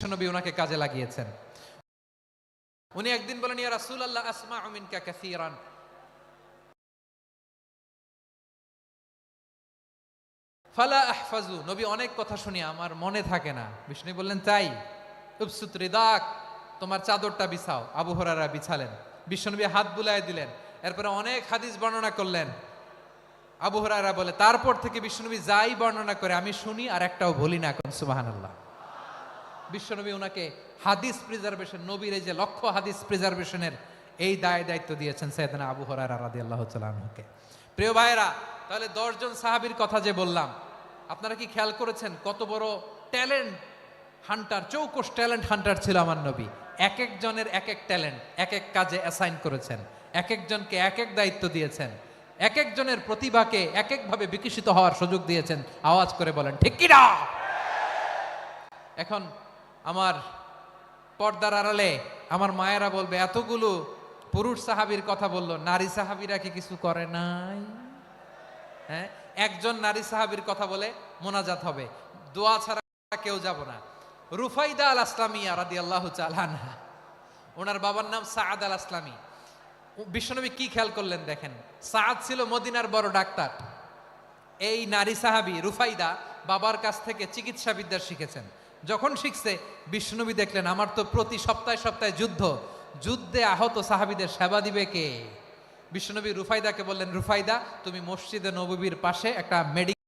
বিশ্বনবী ওনাকে কাজে লাগিয়েছেন। উনি একদিন বলেন, ইয়া রাসূল আল্লাহ আসমা মিনকা কাসীরান। ফালা আহফাজু। নবী অনেক কথা শুনি আমার মনে থাকে না। বিষ্ণু বললেন, তাই উপসুত রিদাক, তোমার চাদরটা বিছাও। আবু হরারা বিছালেন। বিশ্বনবী হাত বুলায় দিলেন। এরপরে অনেক হাদিস বর্ণনা করলেন। আবু হরারা বলে, তারপর থেকে বিশ্বনবী যাই বর্ণনা করে, আমি শুনি আর একটাও বলি না কোন সুবহানাল্লাহ। বিশ্বনবী ওনাকে হাদিস প্রিজার্ভেশন নবীর এই যে লক্ষ্য হাদিস প্রিজার্ভেশনের এই দায় দায়িত্ব দিয়েছেন সৈয়দনা আবু হরারা রাদিয়াল্লাহু তাআলা আনহুকে। প্রিয় ভাইয়েরা, তাহলে দশজন সাহাবীর কথা যে বললাম, আপনারা কি খেয়াল করেছেন কত বড় ট্যালেন্ট হান্টার চৌকস ট্যালেন্ট হান্টার ছিল আমার নবী। এক একজনের এক এক ট্যালেন্ট, এক এক কাজে অ্যাসাইন করেছেন, এক একজনকে এক এক দায়িত্ব দিয়েছেন, এক একজনের প্রতিভাকে এক একভাবে বিকশিত হওয়ার সুযোগ দিয়েছেন। আওয়াজ করে বলেন, ঠিক কি না এখন আমার পর্দার আড়ালে আমার মায়েরা বলবে, এতগুলো পুরুষ সাহাবীর কথা বলল, নারী সাহাবীরা কি কিছু করে নাই? হ্যাঁ? একজন নারী সাহাবীর কথা বলে মোনাজাত হবে। দোয়া ছাড়া কেউ যাব না। রুফাইদা আল আসলামিয়া রাদি আল্লাহ চালানহা ওনার বাবার নাম সাদ আল আসলামী বিশ্বনবী কি খেয়াল করলেন দেখেন? সাদ ছিল মদিনার বড় ডাক্তার। এই নারী সাহাবী রুফাইদা বাবার কাছ থেকে চিকিৎসা বিদ্যা শিখেছেন। যখন শিখছে, বিষ্ণুনবী দেখলেন, আমার তো প্রতি সপ্তাহে সপ্তাহে যুদ্ধ। যুদ্ধে আহত সাহাবিদের সেবা দিবে কে? বিষ্ণুনবী রুফাইদাকে বললেন, রুফাইদা, তুমি মসজিদে নবীর পাশে একটা মেডিকেল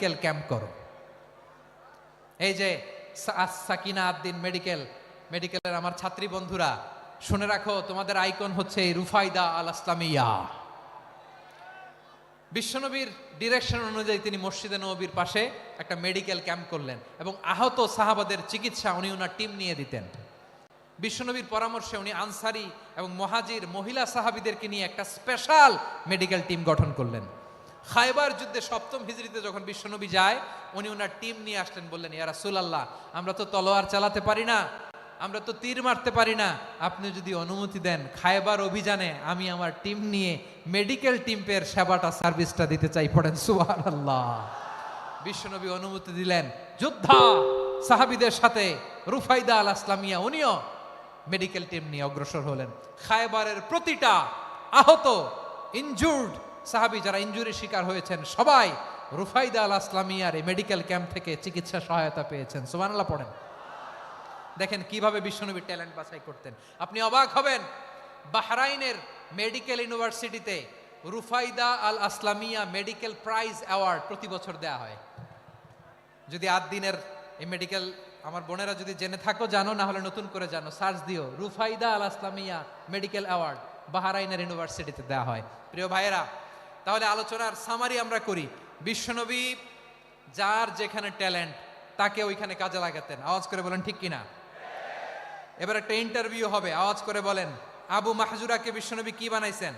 মেডিকেল ক্যাম্প করো। এই যে সাকিনা আদ্দিন মেডিকেল মেডিকেলের আমার ছাত্রী বন্ধুরা, শুনে রাখো, তোমাদের আইকন হচ্ছে রুফাইদা আল আসলামিয়া বিশ্বনবীর ডিরেকশন অনুযায়ী তিনি মসজিদে নবীর পাশে একটা মেডিকেল ক্যাম্প করলেন এবং আহত সাহাবাদের চিকিৎসা উনি ওনার টিম নিয়ে দিতেন। বিশ্বনবীর পরামর্শে উনি আনসারি এবং মহাজির মহিলা সাহাবিদেরকে নিয়ে একটা স্পেশাল মেডিকেল টিম গঠন করলেন। খায়বার যুদ্ধে সপ্তম হিজড়িতে যখন বিশ্বনবী যায়, উনি ওনার টিম নিয়ে আসলেন, বললেন, ইয়া রাসূলুল্লাহ, আমরা তো তলোয়ার চালাতে পারি না, আমরা তো তীর মারতে পারি না। আপনি যদি অনুমতি দেন খায়বার অভিযানে আমি আমার টিম নিয়ে মেডিকেল টিমের সেবাটা, সার্ভিসটা দিতে চাই। পড়েন, সুবহানাল্লাহ। বিশ্বনবী অনুমতি দিলেন, যোদ্ধা, সাহাবিদের সাথে রুফাইদা আল আসলামিয়া, উনিও মেডিকেল টিম নিয়ে অগ্রসর হলেন। খায়বারের প্রতিটা আহত ইনজুর্ড সাহাবি যারা ইনজুরি শিকার হয়েছেন, সবাই রুফাইদা আল আসলামিয়ার এই মেডিকেল ক্যাম্প থেকে চিকিৎসা সহায়তা পেয়েছেন। সুবহানাল্লাহ, পড়েন। দেখেন কীভাবে বিশ্বনবী ট্যালেন্ট বাছাই করতেন। আপনি অবাক হবেন, বাহরাইনের মেডিকেল ইউনিভার্সিটিতে Rufaida al Aslamia medical prize award প্রতি বছর দেয়া হয়। যদি আট দিনের এই মেডিকেল, আমার বোনেরা যদি জেনে থাকো, জানো, না হলে নতুন করে জানো, সার্চ দিও, রুফাইদা আল আসলামিয়া মেডিকেল অ্যাওয়ার্ড বাহারাইনের ইউনিভার্সিটিতে দেওয়া হয়। প্রিয় ভাইয়েরা তাহলে আলোচনার সামারি আমরা করি। বিশ্বনবী যার যেখানে ট্যালেন্ট তাকে ওইখানে কাজে লাগাতেন। আওয়াজ করে বলেন, ঠিক কিনা? এবার একটা ইন্টারভিউ হবে, আওয়াজ করে বলেন, আবু মাহজুরাকে বিশ্বনবী কি বানাইছেন?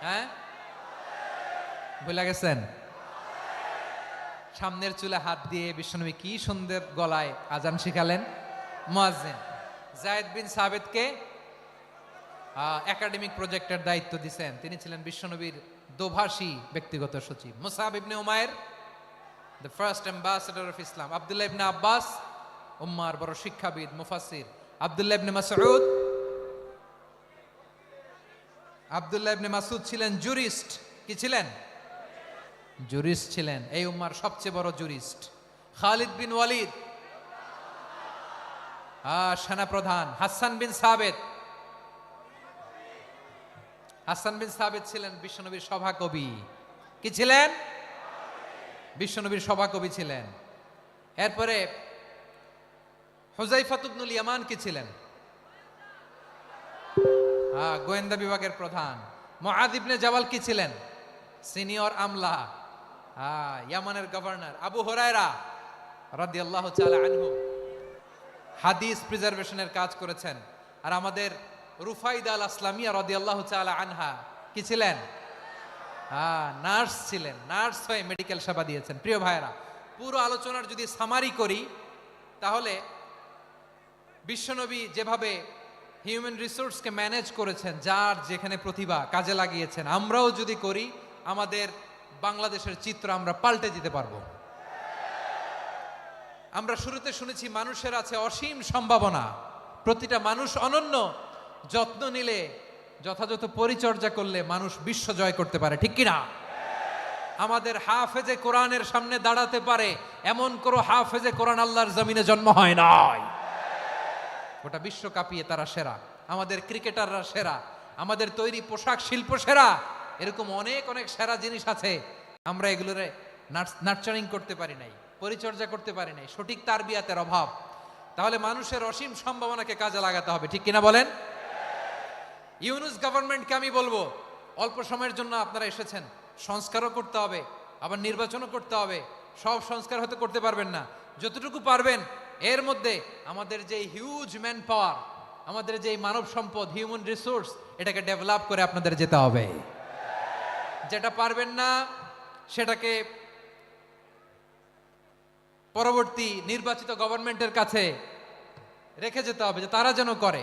হ্যাঁ? ভুলে গেছেন? সামনের চুলে হাত দিয়ে বিশ্বনবী কি সুন্দর গলায় আজান শিখালেন? মুয়াজ্জিন। জায়েদ বিন সাবেদকে একাডেমিক প্রজেক্টের দায়িত্ব দিছেন। তিনি ছিলেন বিশ্বনবীর দোভাষী ব্যক্তিগত সচিব। Musab ibn Umair the first ambassador of Islam Abdullah ibn Abbas, উম্মার বড় শিক্ষাবিদ মুফাসির আব্দুল্লাহ ইবনে মাসউদ, আব্দুল্লাহ ইবনে মাসুদ ছিলেন জুরিস্ট কি ছিলেন? জুরিস্ট ছিলেন। এই উম্মার সবচেয়ে বড় জুরিস্ট খালিদ বিন ওয়ালিদ। সেনাপ্রধান। হাসান বিন সাবেদ হাসান বিন সাবেদ ছিলেন বিশ্বনবীর সভাকবি। কি ছিলেন? বিশ্বনবীর সভাকবি ছিলেন। এরপরে হুজাইফাতুবনুল ইয়ামান কি ছিলেন? হ্যাঁ গোয়েন্দা বিভাগের প্রধান। মুআদ ইবনে জাবাল কি ছিলেন? সিনিয়র আমলা। হ্যাঁ ইয়ামানের গভর্নর। আবু হুরায়রা রাদিয়াল্লাহু তাআলা আনহু। হাদিস প্রিজার্ভেশনের কাজ করেছেন। আর আমাদের রুফাইদা আল আসলামিয়া রাদিয়াল্লাহু তাআলা আনহা, কি ছিলেন? হ্যাঁ নার্স ছিলেন, নার্স হয়ে মেডিকেল সেবা দিয়েছেন। প্রিয় ভাইয়েরা, পুরো আলোচনার যদি সামারি করি, তাহলে বিশ্বনবী যেভাবে হিউম্যান রিসোর্সকে ম্যানেজ করেছেন, যার যেখানে প্রতিভা কাজে লাগিয়েছেন, আমরাও যদি করি, আমাদের বাংলাদেশের চিত্র আমরা পাল্টে দিতে পারব। আমরা শুরুতে শুনেছি, মানুষের আছে অসীম সম্ভাবনা, প্রতিটা মানুষ অনন্য যত্ন নিলে, যথাযথ পরিচর্যা করলে মানুষ বিশ্ব জয় করতে পারে, ঠিক কিনা? আমাদের হাফেজে কোরআনের সামনে দাঁড়াতে পারে, এমন কোনো হাফেজে কোরআন আল্লাহর জমিনে জন্ম হয় নাই। গোটা বিশ্ব কাঁপিয়ে তারা সেরা, আমাদের ক্রিকেটাররা সেরা, আমাদের তৈরি পোশাক শিল্প সেরা, এরকম অনেক অনেক সেরা জিনিস আছে। আমরা এগুলোরে নার্চারিং করতে পারি নাই, পরিচর্যা করতে পারি নাই, সঠিক তারবিয়াতের অভাব। তাহলে মানুষের অসীম সম্ভাবনাকে কাজে লাগাতে হবে, ঠিক কিনা বলেন? ইউনুস গভর্নমেন্টকে আমি বলব, অল্প সময়ের জন্য আপনারা এসেছেন, সংস্কারও করতে হবে, আবার নির্বাচনও করতে হবে, সব সংস্কার হয়তো করতে পারবেন না। যতটুকু পারবেন, এর মধ্যে আমাদের যে হিউজ ম্যান পাওয়ার আমাদের যে মানব সম্পদ হিউম্যান রিসোর্স এটাকে ডেভেলপ করে আপনাদের যেতে হবে। যেটা পারবেন না, সেটাকে পরবর্তী নির্বাচিত গভর্নমেন্টের কাছে রেখে যেতে হবে, যে তারা যেন করে।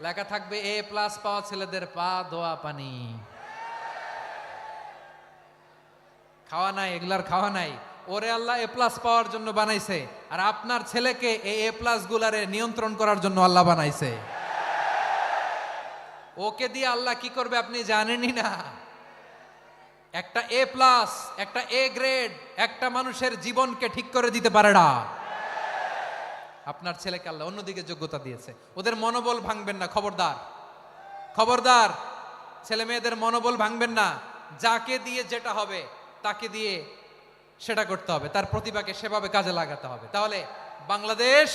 লেখা থাকবে এ প্লাস পাওয়া ছেলেদের পা, ধোয়া পানি। খাওয়া নাই, এগুলার খাওয়া নাই। ওরে আল্লাহ, এ প্লাস পাওয়ার জন্য বানাইছে। আর আপনার ছেলেকে এই এ প্লাস গুলারে নিয়ন্ত্রণ করার জন্য আল্লাহ বানাইছে। ওকে দিয়ে আল্লাহ কি করবে আপনি জানেনই না। একটা এ প্লাস, একটা এ গ্রেড, একটা মানুষের জীবনকে ঠিক করে দিতে পারে না। আপনার ছেলেকে আল্লাহ অন্যদিকে যোগ্যতা দিয়েছে। ওদের মনোবল ভাঙবেন না, খবরদার। খবরদার, ছেলে মেয়েদের মনোবল ভাঙবেন না। যাকে দিয়ে যেটা হবে, তাকে দিয়ে সেটা করতে হবে। তার প্রতিভাকে সেভাবে কাজে লাগাতে হবে। তাহলে বাংলাদেশ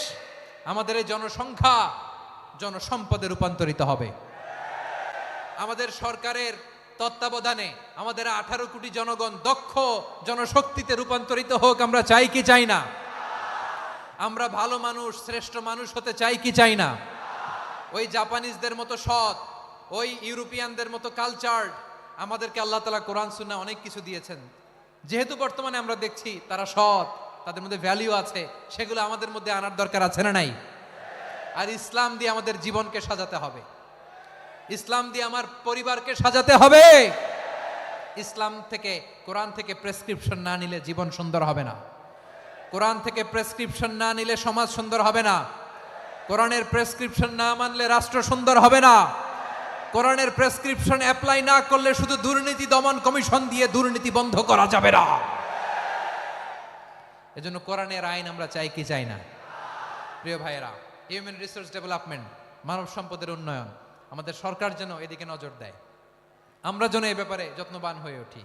আমাদের এই জনসংখ্যা জনসম্পদে রূপান্তরিত হবে। আমাদের সরকারের তত্ত্বাবধানে আমাদের আঠারো কোটি জনগণ দক্ষ জনশক্তিতে রূপান্তরিত হোক, আমরা চাই কি চাই না। আমরা ভালো মানুষ, শ্রেষ্ঠ মানুষ হতে চাই কি চাই না? ওই জাপানিজদের মতো সৎ, ওই ইউরোপিয়ানদের মতো কালচার আমাদেরকে আল্লাহ তালা কোরআন সুন্না অনেক কিছু দিয়েছেন। যেহেতু বর্তমানে আমরা দেখছি তারা সৎ, তাদের মধ্যে ভ্যালিউ আছে, সেগুলো আমাদের মধ্যে আনার দরকার আছে না নাই? আর ইসলাম দিয়ে আমাদের জীবনকে সাজাতে হবে। ইসলাম দিয়ে আমার পরিবারকে সাজাতে হবে। ইসলাম থেকে, কোরআন থেকে প্রেসক্রিপশন না নিলে জীবন সুন্দর হবে না। কোরআন থেকে প্রেসক্রিপশন না নিলে সমাজ সুন্দর হবে না। কোরআনের প্রেসক্রিপশন না মানলে রাষ্ট্র সুন্দর হবে না। কোরআনের প্রেসক্রিপশন অ্যাপ্লাই না করলে শুধু দুর্নীতি দমন কমিশন দিয়ে দুর্নীতি বন্ধ করা যাবে না। এজন্য কোরআনের আইন আমরা চাই কি চাই না? প্রিয় ভাইয়েরা হিউম্যান রিসোর্স ডেভেলপমেন্ট মানব সম্পদের উন্নয়ন, আমাদের সরকার যেন এদিকে নজর দেয়। আমরা যেন এই ব্যাপারে যত্নবান হয়ে উঠি।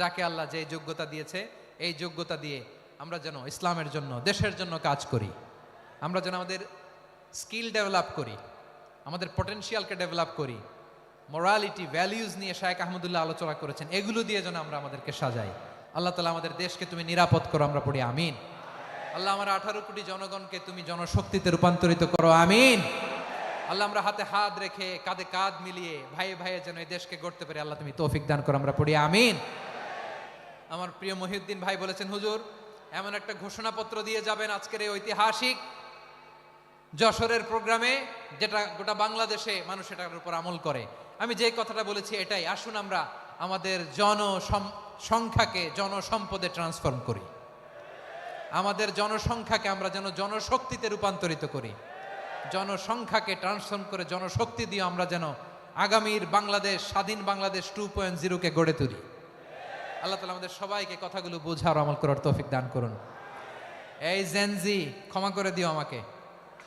যাকে আল্লাহ যে যোগ্যতা দিয়েছে, এই যোগ্যতা দিয়ে আমরা যেন ইসলামের জন্য, দেশের জন্য কাজ করি। আমরা যেন আমাদের স্কিল ডেভেলপ করি, আমাদের পটেনশিয়ালকে ডেভেলপ করি মোরালিটি ভ্যালিউজ নিয়ে শায়েক আহমদুল্লাহ আলোচনা করেছেন, এগুলো দিয়ে যেন আমরা আমাদেরকে সাজাই। আল্লাহ তালা আমাদের দেশকে তুমি নিরাপদ করো, আমরা পড়ি আমিন। আল্লাহ আমার আঠারো কোটি জনগণকে তুমি জনশক্তিতে রূপান্তরিত করো, আমিন। আল্লাহ আমরা হাতে হাত রেখে কাঁধে কাঁধ মিলিয়ে ভাই ভাইয়ে যেন এই দেশকে গড়তে পারি আল্লাহ তুমি তৌফিক দান করো, আমরা পড়ি আমিন। আমার প্রিয় মহিউদ্দিন ভাই বলেছেন, হুজুর এমন একটা ঘোষণাপত্র দিয়ে যাবেন আজকের এই ঐতিহাসিক যশোরের প্রোগ্রামে, যেটা গোটা বাংলাদেশে মানুষ এটার উপর আমল করে। আমি যে কথাটা বলেছি এটাই, আসুন আমরা আমাদের জন সংখ্যাকে জনসম্পদে ট্রান্সফর্ম করি। আমাদের জনসংখ্যাকে আমরা যেন জনশক্তিতে রূপান্তরিত করি। জনসংখ্যাকে ট্রান্সফর্ম করে জনশক্তি দিয়ে আমরা যেন আগামীর বাংলাদেশ, স্বাধীন বাংলাদেশ টু পয়েন্ট জিরোকে গড়ে তুলি। আল্লাহ তালা আমাদের সবাইকে কথাগুলো বোঝার আমল করার তৌফিক দান করুন এই জেনজি ক্ষমা করে দিও আমাকে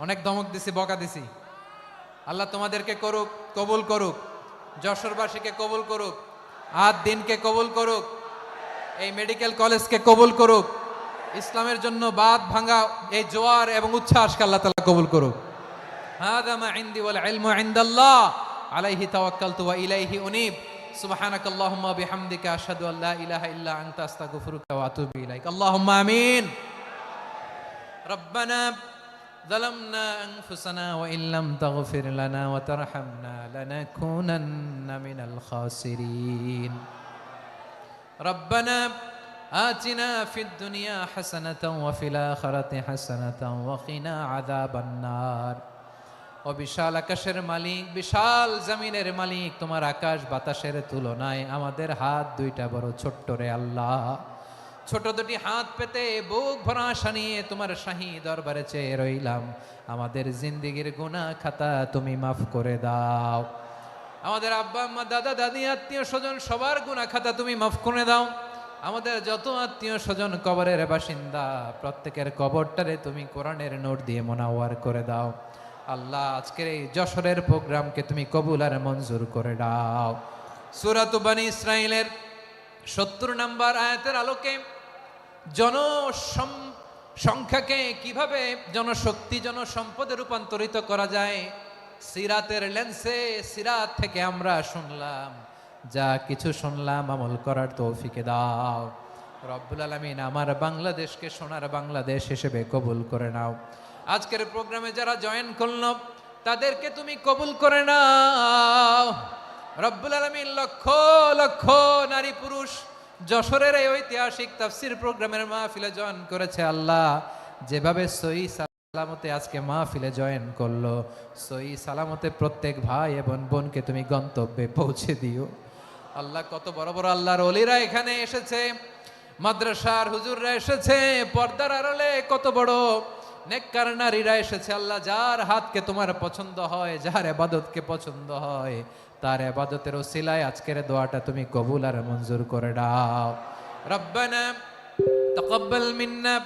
অনেক দমক দিছি বকা দিছি আল্লাহ তোমাদেরকে করুক কবুল করুক যশোরবাসীকে কবুল করুক আদ দিনকে কবুল করুক এই মেডিকেল কলেজকে কবুল করুক ইসলামের জন্য বাদ ভাঙা এই জোয়ার এবং উচ্ছ্বাসকে আল্লাহ তালা কবুল করুক هذا ما عندي والعلم عند الله عليه توكلت وإليه أنيب سبحانك اللهم وبحمدك أشهد أن لا إله إلا أنت أستغفرك وأتوب إليك اللهم آمين ربنا ظلمنا أنفسنا وإن لم تغفر لنا وترحمنا لنكونن من الخاسرين ربنا آتنا في الدنيا حسنة وفي الآخرة حسنة وقنا عذاب النار ও বিশাল আকাশের মালিক, বিশাল জমিনের মালিক। তোমার আকাশ বাতাসের তুলনায় আমাদের হাত দুইটা বড় ছোট্ট রে আল্লাহ। ছোট দুটি হাত পেতে বুক ভরা আশা নিয়ে তোমার শাহী দরবারে চেয়ে রইলাম। আমাদের জিন্দিগির গুনাহ খাতা তুমি মাফ করে দাও। আমাদের আব্বা, আম্মা, দাদা, দাদি, আত্মীয় স্বজন, সবার গুনাহ খাতা তুমি মাফ করে দাও। আমাদের যত আত্মীয় স্বজন কবরের বাসিন্দা, প্রত্যেকের কবরটারে তুমি কোরআনের নোট দিয়ে মোনাওয়ার করে দাও। আল্লাহ, আজকের এই যশোরের প্রোগ্রামকে তুমি কবুল আর মঞ্জুর করে দাও। সুরাত বানী ইসরায়েলের সত্তর নাম্বার আয়াতের আলোকে জন সংখ্যাকে কীভাবে জনশক্তি, জনসম্পদে রূপান্তরিত করা যায়, সিরাতের লেন্সে সিরাত থেকে আমরা শুনলাম। যা কিছু শুনলাম, আমল করার তৌফিকে দাও। রব্বুল আলমিন আমার বাংলাদেশকে, সোনার বাংলাদেশ হিসেবে কবুল করে নাও। আজকের প্রোগ্রামে যারা জয়েন করল, তাদেরকে তুমি কবুল করে নাও। রব্বুল আলমিন লক্ষ লক্ষ নারী পুরুষ যশোরের এই ঐতিহাসিক তাফসির প্রোগ্রামের মাহফিলে জয়েন করেছে আল্লাহ। যেভাবে সই সালামতে আজকে মাহফিলে জয়েন করল সই সালামতে প্রত্যেক ভাই এবং বোনকে তুমি গন্তব্যে পৌঁছে দিও। আল্লাহ কত বড় বড় আল্লাহর অলিরা এখানে এসেছে, মাদ্রাসার হুজুররা এসেছে, পর্দার আড়ালে কত বড় নেককার নারীরা এসেছে আল্লাহ যার হাতকে তোমার পছন্দ হয় যার আবাদতকে পছন্দ হয় তার আবাদতের ওসিলায় আজকের দোয়াটা তুমি কবুল আর মঞ্জুর করে দাও রব্বানা تقبل منا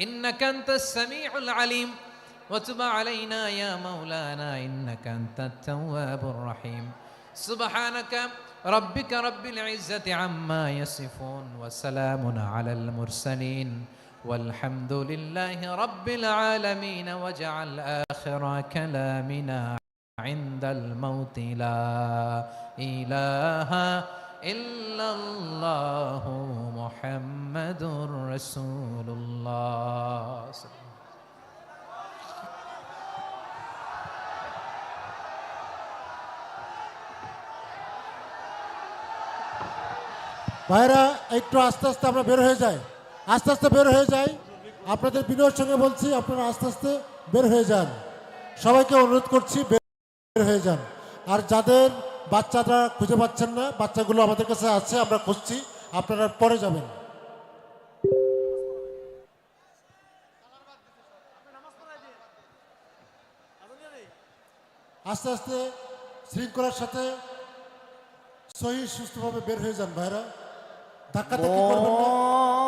إنك أنت السميع العليم وتب علينا يا مولانا إنك أنت التواب الرحيم سبحانك ربك رب العزة عما يصفون وسلام على المرسلين والحمد لله رب العالمين واجعل آخر كلامنا عند الموت لا إله إلا الله محمد رسول الله ভাইরা একটু আস্তে আস্তে আমরা বের হয়ে যাই আস্তে আস্তে বের হয়ে যাই। আপনাদের বিনয়ের সঙ্গে বলছি, আপনারা আস্তে আস্তে বের হয়ে যান। সবাইকে অনুরোধ করছি, বের হয়ে যান। আর যাদের বাচ্চারা খুঁজে পাচ্ছেন না, বাচ্চাগুলো আমাদের কাছে আছে, আমরা খুঁজছি, আপনারা পরে যাবেন। আস্তে আস্তে শৃঙ্খলার সাথে সহি সুস্থভাবে বের হয়ে যান ভাইরা। ধাক্কা ধাক্কি করবেন না।